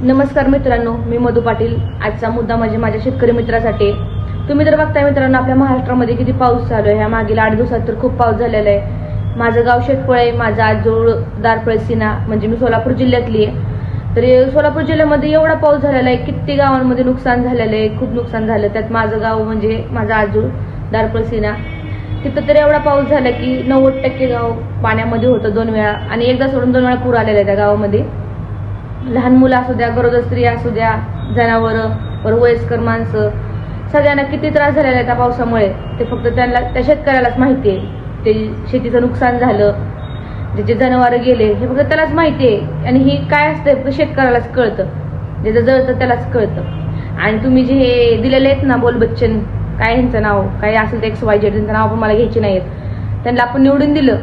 नमस्कार मित्रांनो मी मधु पाटील. आजचा मुद्दा म्हणजे माझ्या शेतकरी मित्रासाठी. तुम्ही तर बघताय मित्रांनो आपल्या महाराष्ट्रामध्ये किती पाऊस चालू आहे. ह्या मागील आठ दिवसात तर खूप पाऊस झालेला आहे. माझं गाव शेतपळ आहे. माझा आजोळ दारपळ सीना म्हणजे मी सोलापूर जिल्ह्यातली आहे. तर सोलापूर जिल्ह्यामध्ये एवढा पाऊस झालेला आहे किती गावांमध्ये नुकसान झालेलं आहे. खूप नुकसान झालं. त्यात माझं गाव म्हणजे माझा आजूळ दारपळसिना तिथं तर एवढा पाऊस झाला की नव्वद टक्के गाव पाण्यामध्ये होतं दोन वेळा. आणि एकदा सोडून दोन वेळा पूर आलेला आहे त्या गावामध्ये. लहान मुलं असू द्या गरोदर स्त्रिया असू द्या जनावरं पर वयस्कर माणसं सगळ्यांना किती त्रास झालेला आहे त्या पावसामुळे. ते फक्त त्यांना त्या शेतकऱ्यालाच माहिती आहे. ते शेतीचं नुकसान झालं ज्याचे जनावरं गेले हे फक्त त्यालाच माहिती आहे. आणि ही काय असतं फक्त शेतकऱ्यालाच कळतं. ज्याचं जळतं त्यालाच कळतं. आणि तुम्ही जे हे दिलेले आहेत ना बोल बच्चन काय ह्यांचं नाव काय असेल ते एक्स वाय जेड त्यांचं नाव पण मला घ्यायचे नाहीत. त्यांना आपण निवडून दिलं.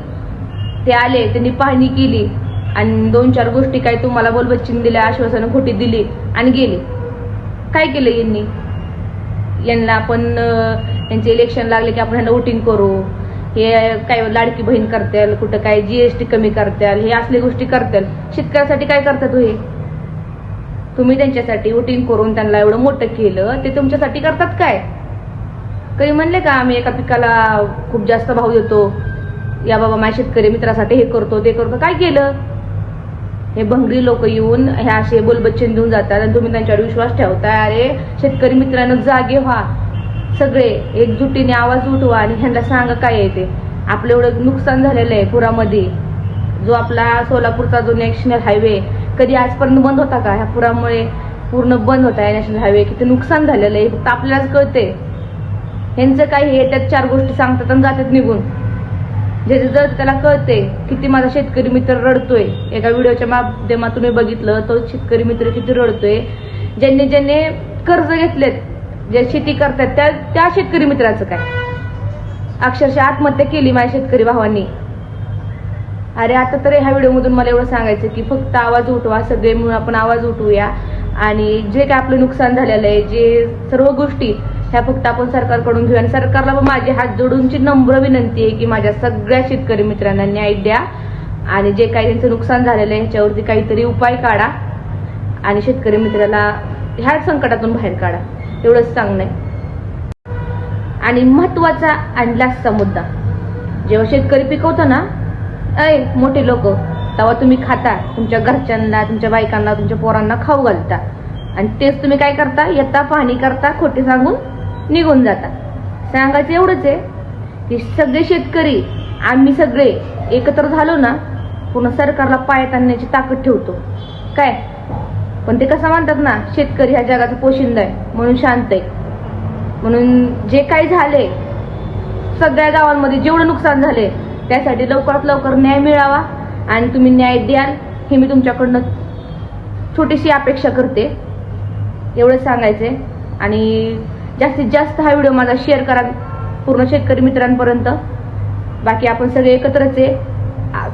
ते आले त्यांनी पाहणी केली. आणि दोन चार गोष्टी काय तुम्हाला बोल दिल्या आश्वासनं खोटी दिली आणि गेली. काय केलं यांनी? यांना आपण यांचे इलेक्शन लागले की आपण ह्यांना वोटिंग करू. हे काय लाडकी बहीण करताल कुठं काय जीएसटी कमी करताल हे असल्या गोष्टी करताल शेतकऱ्यासाठी काय करतात हो हे तुम्ही त्यांच्यासाठी वोटिंग करून त्यांना एवढं मोठं केलं ते तुमच्यासाठी करतात काय? कधी म्हणले का आम्ही एका पिकाला खूप जास्त भाव देतो? या बाबा माझ्या शेतकरी मित्रासाठी हे करतो ते करतो. काय केलं? हे भंगरी लोक येऊन हे असे बोलबच्चन देऊन जातात आणि तुम्ही त्यांच्यावर विश्वास ठेवताय. अरे शेतकरी मित्रांनो जागे व्हा. सगळे एकजुटीने आवाज उठवा आणि ह्यांना सांगा काय आहे ते. आपलं एवढं नुकसान झालेलं आहे पुरामध्ये. जो आपला सोलापूरचा जो नॅशनल हायवे कधी आजपर्यंत बंद होता का? ह्या पुरामुळे पूर्ण बंद होता आहे नॅशनल हायवे. किती नुकसान झालेलं आहे फक्त आपल्यालाच कळते ह्यांचं काही हे त्यात चार गोष्टी सांगतात आणि जातात निघून. ज्याचं जर त्याला कळते किती माझा शेतकरी मित्र रडतोय एका व्हिडिओच्या माध्यमातून मी बघितलं तो शेतकरी मित्र किती रडतोय. ज्यांनी ज्यांनी कर्ज घेतलेत जे शेती करतात त्या त्या शेतकरी मित्राचं काय? अक्षरशः आत्महत्या केली माझ्या शेतकरी भावांनी. अरे आता तर ह्या व्हिडिओमधून मला एवढं सांगायचं की फक्त आवाज उठवा सगळे मिळून आपण आवाज उठवूया. आणि जे काय आपलं नुकसान झालेलं आहे जे सर्व गोष्टी ह्या फक्त आपण सरकारकडून घेऊ आणि सरकारला माझी हात जोडूनची नम्र विनंती आहे की माझ्या सगळ्या शेतकरी मित्रांना न्याय द्या. आणि जे काही त्यांचं नुकसान झालेलं आहे ह्याच्यावरती काहीतरी उपाय काढा. आणि शेतकरी मित्राला ह्या संकटातून बाहेर काढा. एवढंच सांगणं आहे. आणि महत्त्वाचा आणि लास्टचा मुद्दा. जेव्हा शेतकरी पिकवतो ना अय मोठे लोक तेव्हा तुम्ही खाता. तुमच्या घरच्यांना तुमच्या बायकांना तुमच्या पोरांना खाऊ घालता. आणि तेच तुम्ही काय करता? येता पाहणी करता खोटे सांगून निघून जातात. सांगायचं एवढंच आहे की सगळे शेतकरी आम्ही सगळे एकत्र झालो ना पूर्ण सरकारला पायात आणण्याची ताकद ठेवतो. काय? पण ते कसं म्हणतात ना शेतकरी ह्या जगाचा पोशिंदा आहे म्हणून शांत आहे. म्हणून जे काही झाले सगळ्या गावांमध्ये जेवढं नुकसान झाले त्यासाठी लवकरात लवकर न्याय मिळावा आणि तुम्ही न्याय द्याल हे मी तुमच्याकडनं छोटीशी अपेक्षा करते. एवढं आहे आणि जास्तीत जास्त हा व्हिडिओ माझा शेअर करा पूर्ण शेतकरी मित्रांपर्यंत. बाकी आपण सगळे एकत्रच आहे.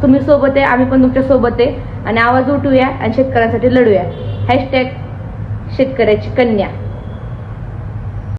तुम्ही सोबत आहे आम्ही पण तुमच्यासोबत आहे. आणि आवाज उठवूया आणि शेतकऱ्यांसाठी लढूया. हॅशटॅग शेतकऱ्याची कन्या.